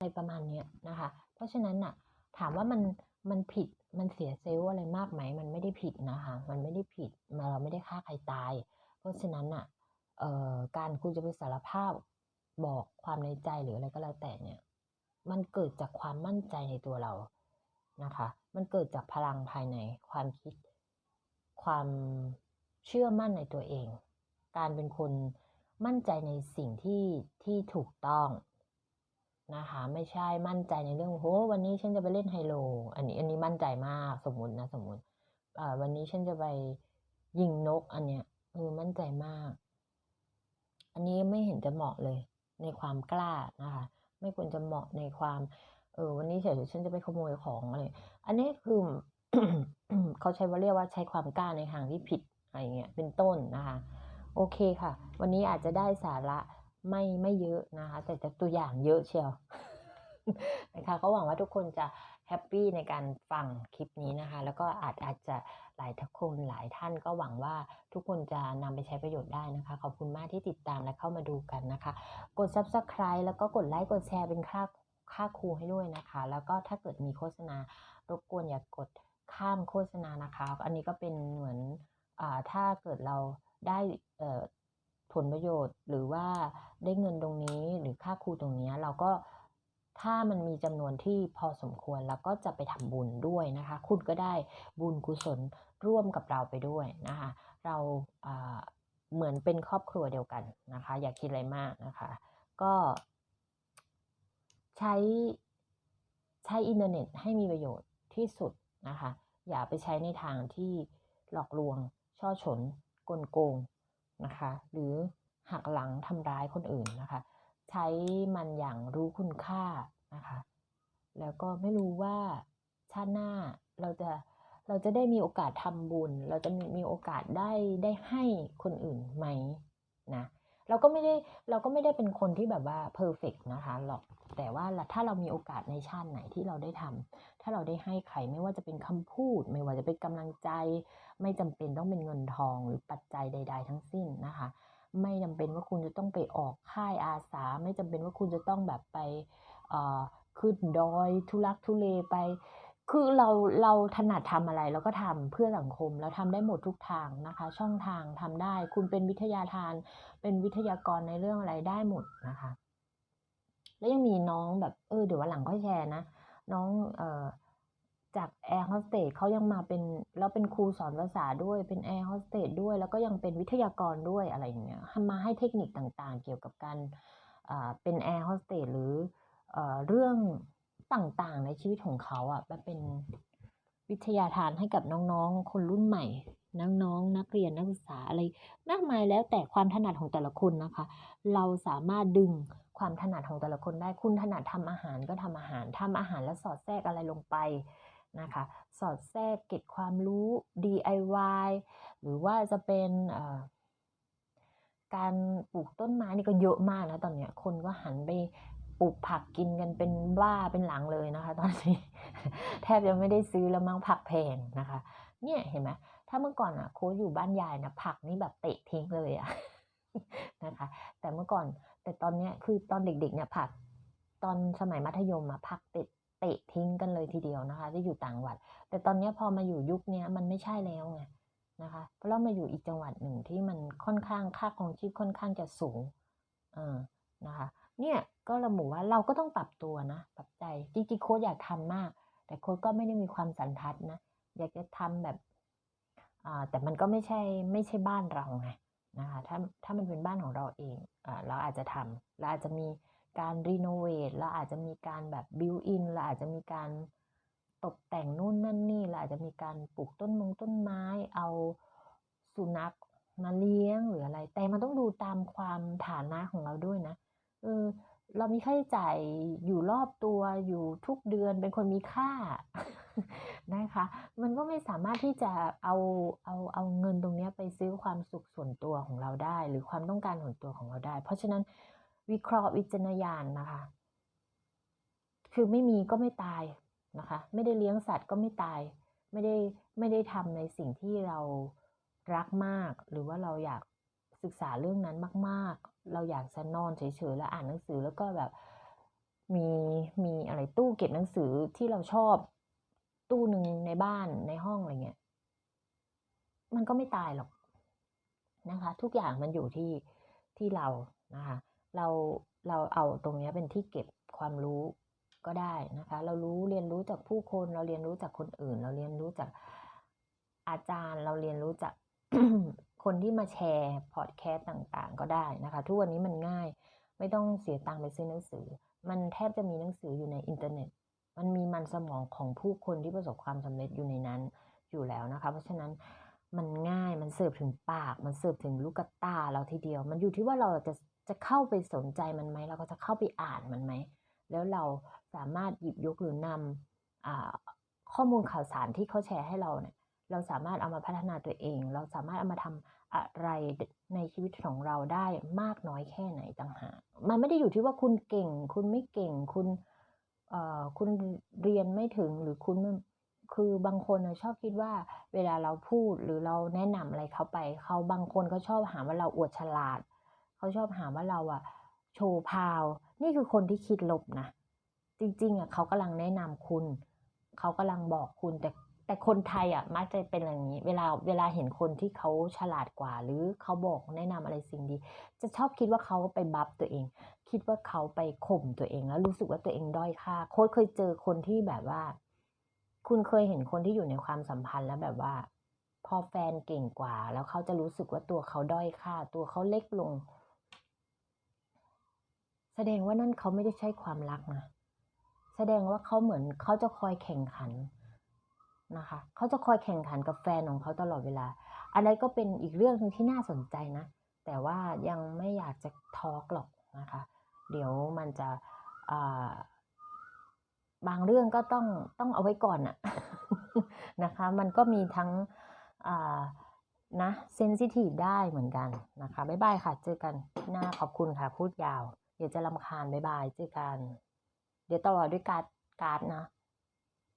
อะไรประมาณเนี้ยนะคะ เพราะฉะนั้นน่ะถามว่ามันมันผิดมันเสียเซลล์อะไรมากไหม มันไม่ได้ผิดนะคะ มันไม่ได้ผิดมาเราไม่ได้ฆ่าใครตาย เพราะฉะนั้นน่ะเอ่อการคุณจะไปสารภาพบอกความในใจหรืออะไรก็แล้วแต่เนี่ย มันเกิดจากความมั่นใจในตัวเรานะคะ มันเกิดจากพลังภายในความคิด ความเชื่อมั่นในตัวเอง การเป็นคนมั่นใจในสิ่งที่ที่ถูกต้อง นะคะ ไม่ใช่มั่นใจในเรื่องโหวันนี้ฉันจะไปเล่นไฮโล อันนี้อันนี้มั่นใจมากสมมตินะสมมติวันนี้ฉันจะไปยิงนกอันเนี้ยเออมั่นใจมาก อันนี้ไม่เห็นจะเหมาะเลยในความกล้านะคะ ไม่ควรจะเหมาะในความเออวันนี้เฉยๆฉันจะไปขโมยของอะไรอันนี้คือเขาใช้ว่าเรียกว่าใช้ความกล้าในทางที่ผิดอะไรเงี้ยเป็นต้นนะคะ โอเคค่ะ วันนี้อาจจะได้สาระ ไม่ไม่เยอะนะคะ แต่จะตัวอย่างเยอะเชียวนะคะก็หวังว่าทุกคนจะแฮปปี้ในการฟังคลิปนี้นะคะ แล้วก็อาจอาจจะหลายทุกคนหลายท่านก็หวังว่าทุกคนจะนำไปใช้ประโยชน์ได้นะคะ ขอบคุณมากที่ติดตามและเข้ามาดูกันนะคะ กด subscribe แล้วก็กดไลค์กดแชร์เป็นค่าค่าครูให้ด้วยนะคะ แล้วก็ถ้าเกิดมีโฆษณารบกวนอย่ากกดข้ามโฆษณานะคะ อันนี้ก็เป็นเหมือนอ่าถ้าเกิดเราได้เอ่อ ผลประโยชน์ หรือว่าได้เงินตรงนี้หรือค่าครูตรงนี้เราก็ถ้ามันมีจำนวนที่พอสมควรเราก็จะไปทำบุญด้วยนะคะ คุณก็ได้บุญกุศลร่วมกับเราไปด้วยนะคะ เราอ่าเหมือนเป็นครอบครัวเดียวกันนะคะ อย่าคิดอะไรมากนะคะ ก็ใช้ใช้อินเทอร์เน็ตให้มีประโยชน์ที่สุดนะคะ อย่าไปใช้ในทางที่หลอกลวง ช่อฉน กลโกง นะคะ หรือหักหลังทำร้ายคนอื่นนะคะ ใช้มันอย่างรู้คุณค่านะคะ แล้วก็ไม่รู้ว่าชาติหน้าเราจะเราจะได้มีโอกาสทำบุญ เราจะมีมีโอกาสได้ได้ให้คนอื่นไหมนะเราก็ไม่ได้เราก็ไม่ได้เป็นคนที่แบบว่าเพอร์เฟกนะคะหรอก แต่ว่าถ้าเรามีโอกาสในชาติไหนที่เราได้ทำถ้าเราได้ให้ใครไม่ว่าจะเป็นคำพูด ไม่ว่าจะเป็นกำลังใจ ไม่จำเป็นต้องเป็นเงินทองหรือปัจจัยใด ๆ ทั้งสิ้นนะคะ ไม่จำเป็นว่าคุณจะต้องไปออกค่ายอาสา ไม่จำเป็นว่าคุณจะต้องแบบไปขึ้นดอยทุลักทุเลไป คือเราเราถนัดทำอะไรเราก็ทำเพื่อสังคมเราทำได้หมดทุกทางนะคะ ช่องทางทำได้ คุณเป็นวิทยาทาน เป็นวิทยากรในเรื่องอะไรได้หมดนะคะ แล้วยังมีน้องแบบเออเดี๋ยววันหลังค่อยแชร์นะ น้องเอ่อจากแอร์โฮสเตสเขายังมาเป็นแล้วเป็นครูสอนภาษาด้วยเป็นแอร์โฮสเตสด้วย แล้วก็ยังเป็นวิทยากรด้วยอะไรอย่างเงี้ยมาให้เทคนิคต่างๆ เกี่ยวกับการอ่าเป็นแอร์โฮสเตสหรือเอ่อเรื่องต่างๆในชีวิตของเขาอะมันเป็นวิทยาทานให้กับน้องๆ คนรุ่นใหม่ น้องๆนักเรียนนักศึกษาอะไรมากมายแล้วแต่ความถนัดของแต่ละคนนะคะ เราสามารถดึงความถนัดของแต่ละคนได้คุณถนัดทำอาหารก็ทำอาหารทำอาหารแล้วสอดแทรกอะไรลงไปนะคะ สอดแทรกเก็บความรู้ DIY หรือว่าจะเป็นการปลูกต้นไม้นี่ก็เยอะมากนะตอนเนี้ยคนก็หันไปปลูกผักกินกันเป็นบ้าเป็นหลังเลยนะคะ ตอนนี้ แทบจะไม่ได้ซื้อแล้วมั้งผักแพงนะคะ เนี่ยเห็นไหม ถ้าเมื่อก่อนอะโค้ชอยู่บ้านยายนะผักนี่แบบเตะทิ้งเลยอะนะคะ แต่เมื่อก่อนแต่ตอนเนี้ยคือตอนเด็กๆเนี่ยผักตอนสมัยมัธยมอะผักเตะเตะทิ้งกันเลยทีเดียวนะคะ ที่อยู่ต่างจังหวัด แต่ตอนเนี้ยพอมาอยู่ยุคเนี้ยมันไม่ใช่แล้วไงนะคะเพราะเรามาอยู่อีกจังหวัดหนึ่งที่มันค่อนข้างค่าครองชีพค่อนข้างจะสูงเออนะคะ เนี่ยก็ระบุว่าเราก็ต้องปรับตัวนะปรับใจจริงๆโค้ชอยากทำมาก แต่โค้ชก็ไม่ได้มีความสันทัดนะอยากจะทำแบบ อ่าแต่มันก็ไม่ใช่ไม่ใช่บ้านเราไงนะคะถ้าถ้ามันเป็นบ้านของเราเองอ่าเราอาจจะทำเราอาจจะมีการรีโนเวทเราอาจจะมีการแบบบิวอินเราอาจจะมีการตกแต่งนู่นนั่นนี่เราอาจจะมีการปลูกต้นมงต้นไม้เอาสุนัขมาเลี้ยงหรืออะไร แต่มันต้องดูตามความฐานะของเราด้วยนะเออ เรามีค่าใช้จ่ายอยู่รอบตัวอยู่ทุกเดือนเป็นคนมีค่านะคะ มันก็ไม่สามารถที่จะเอาเอาเอาเงินตรงนี้ไปซื้อความสุขส่วนตัวของเราได้ หรือความต้องการส่วนตัวของเราได้ เพราะฉะนั้นวิเคราะห์วิจารณญาณนะคะ คือไม่มีก็ไม่ตายนะคะ ไม่ได้เลี้ยงสัตว์ก็ไม่ตาย ไม่ได้ไม่ได้ทำในสิ่งที่เรารักมาก หรือว่าเราอยาก ศึกษาเรื่องนั้นมาก ๆ เราอยากจะนอนเฉยๆแล้วอ่านหนังสือแล้วก็แบบมีมีอะไรตู้เก็บหนังสือที่เราชอบตู้หนึ่งในบ้านในห้องอะไรเงี้ยมันก็ไม่ตายหรอกนะคะ ทุกอย่างมันอยู่ที่ที่เรานะคะเราเราเอาตรงนี้เป็นที่เก็บความรู้ก็ได้นะคะ เรารู้เรียนรู้จากผู้คนเราเรียนรู้จากคนอื่น เราเรียนรู้จากอาจารย์ เราเรียนรู้จาก คนที่มาแชร์พอดแคสต์ต่างๆ ก็ได้นะคะ ทุกวันนี้มันง่าย ไม่ต้องเสียตังค์ไปซื้อหนังสือ มันแทบจะมีหนังสืออยู่ในอินเทอร์เน็ต มันมีมันสมองของผู้คนที่ประสบความสำเร็จอยู่ในนั้นอยู่แล้วนะคะ เพราะฉะนั้นมันง่ายมันเสิร์ฟถึงปาก มันเสิร์ฟถึงลูกตาเราทีเดียว มันอยู่ที่ว่าเราจะจะเข้าไปสนใจมันไหมเราก็จะเข้าไปอ่านมันไหม แล้วเราสามารถหยิบยกหรือนำอข้อมูลข่าวสารที่เขาแชร์ให้เราเนี่ย เราสามารถเอามาพัฒนาตัวเอง เราสามารถเอามาทำอะไรในชีวิตของเราได้มากน้อยแค่ไหนต่างหากมันไม่ได้อยู่ที่ว่าคุณเก่ง คุณไม่เก่งคุณเอ่อคุณเรียนไม่ถึงหรือคุณคือบางคนน่ะชอบคิดว่าเวลาเราพูดหรือเราแนะนำอะไรเขาไปเขาบางคนเขาชอบหาว่าเราอวดฉลาด เขาชอบหาว่าเราอะโชว์พาว นี่คือคนที่คิดลบนะ จริงๆอะเขากำลังแนะนำคุณ เขากำลังบอกคุณแต่ แต่คนไทยอะมักจะเป็นอย่างนี้ เวลาเวลาเห็นคนที่เขาฉลาดกว่า หรือเขาบอกแนะนำอะไรสิ่งดี จะชอบคิดว่าเขาไปบัฟตัวเอง คิดว่าเขาไปข่มตัวเองแล้วรู้สึกว่าตัวเองด้อยค่าโค้ชเคยเจอคนที่แบบว่า คุณเคยเห็นคนที่อยู่ในความสัมพันธ์แล้วแบบว่า พอแฟนเก่งกว่า แล้วเขาจะรู้สึกว่าตัวเขาด้อยค่า ตัวเขาเล็กลง แสดงว่านั่นเขาไม่ได้ใช่ความรักนะแสดงว่าเขาเหมือนเขาจะคอยแข่งขัน นะคะเขาจะคอยแข่งขันกับแฟนของเขาตลอดเวลาอะไรก็เป็นอีกเรื่องนึงที่น่าสนใจนะ แต่ว่ายังไม่อยากจะทอล์กหรอกนะคะ เดี๋ยวมันจะาบางเรื่องก็ต้องต้องเอาไว้ก่อนอะนะคะ มันก็มีทั้งนะเซนซิทีฟได้เหมือนกันนะคะ บ๊ายบายค่ะ เจอกันหน้าขอบคุณค่ะ พูดยาว เดี๋ยวจะลำคาญบ๊ายบาย เจอกัน เดี๋ยวต่อด้วยการ์ดการ์ดนะ